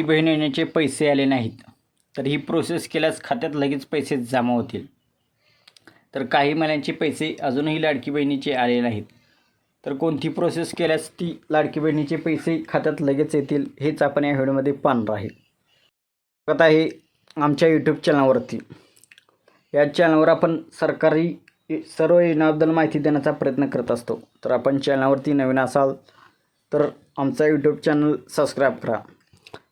लाडकी बहीण येण्याचे पैसे आले नाहीत. तर ही प्रोसेस केल्यास खात्यात लगेच पैसे जमा होतील. तर काही महिन्यांचे पैसे अजूनही लाडकी बहिणीचे आले नाहीत. तर कोणती प्रोसेस केल्यास ती लाडकी बहिणीचे पैसे खात्यात लगेच येतील हेच आपण या व्हिडिओमध्ये पाहणार आहे. आता आहे आमच्या यूट्यूब चॅनलवरती या चॅनलवर आपण सरकारी सर्व योजनाबद्दल माहिती देण्याचा प्रयत्न करत असतो. तर आपण चॅनलवरती नवीन असाल तर आमचा यूट्यूब चॅनल सबस्क्राईब करा.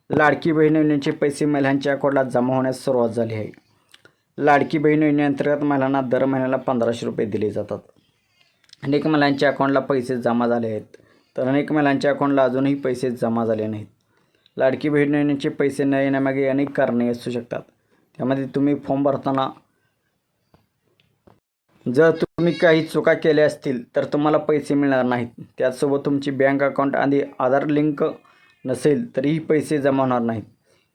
लाडकी बहीण योजनेचे पैसे महिलांच्या अकाउंटला जमा होण्यास सुरुवात झाली आहे. लाडकी बहीण योजनेअंतर्गत महिलांना दर महिन्याला पंधराशे रुपये दिले जातात. अनेक महिलांच्या अकाउंटला पैसे जमा झाले आहेत तर अनेक महिलांच्या अकाउंटला अजूनही पैसे जमा झाले नाहीत. लाडकी बहीण योजनेचे पैसे न येण्यामागे अनेक कारणे असू शकतात. त्यामध्ये तुम्ही फॉर्म भरताना जर तुम्ही काही चुका केल्या असतील तर तुम्हाला पैसे मिळणार नाहीत. त्याचसोबत तुमची बँक अकाउंट आणि आधार लिंक नसेल तरीही पैसे जमा होणार नाहीत.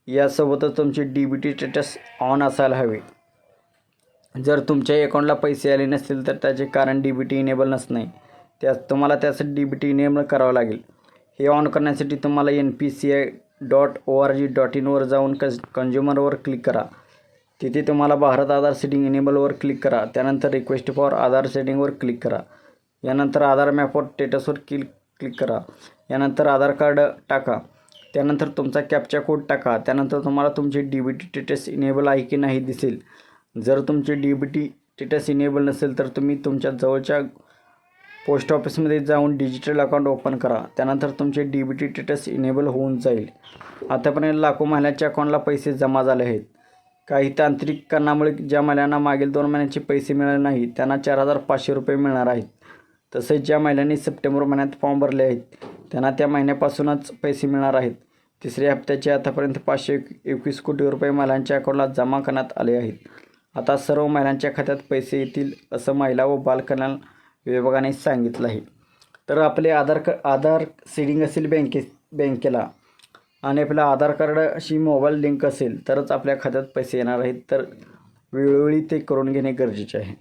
यासोबतच तुमचे D B T status on असायला हवे. जर तुमच्या अकाउंटला पैसे आले नसतील तर त्याचे कारण डी बी टी इनेबल नसणे त्यास तुम्हाला त्यासाठी डी बी टी इनेबल करावं लागेल. हे ऑन करण्यासाठी तुम्हाला N P C I dot O R G dot इनवर जाऊन कज कन्झ्युमरवर क्लिक करा. तिथे तुम्हाला भारत आधार सेटिंग इनेबलवर क्लिक करा. त्यानंतर रिक्वेस्ट फॉर आधार सेटिंगवर क्लिक करा. यानंतर आधार मॅपवर स्टेटसवर क्लिक क्लिक करा. यानंतर आधार कार्ड टाका. त्यानंतर तुमचा कॅपचा कोड टाका. त्यानंतर तुम्हाला तुमचे D B T status enable आहे की नाही दिसेल. जर तुमचे D B T status enable नसेल तर तुम्ही तुमच्या जवळच्या पोस्ट ऑफिसमध्ये जाऊन डिजिटल अकाउंट ओपन करा. त्यानंतर तुमचे D B T status enable होऊन जाईल. आतापर्यंत लाखो महिन्याच्या अकाउंटला पैसे जमा झाले आहेत. काही तांत्रिक कारणामुळे ज्या महिलांना मागील दोन महिन्यांचे पैसे मिळाले नाही त्यांना चार हजार पाचशे रुपये मिळणार आहेत. तसेच ज्या महिलांनी सप्टेंबर महिन्यात फॉर्म भरले आहेत त्यांना त्या महिन्यापासूनच पैसे मिळणार आहेत. तिसऱ्या हप्त्याचे आतापर्यंत पाचशे एकवीस कोटी रुपये महिलांच्या अकाउंटला जमा करण्यात आले आहेत. आता सर्व महिलांच्या खात्यात पैसे येतील असं महिला व बालकल्याण विभागाने सांगितलं आहे. तर आपले आधार क आधार सीडिंग असेल बँके बँकेला आणि आपलं आधार कार्ड अशी मोबाईल लिंक असेल तरच आपल्या खात्यात पैसे येणार आहेत. तर वेळोवेळी ते करून घेणे गरजेचे आहे.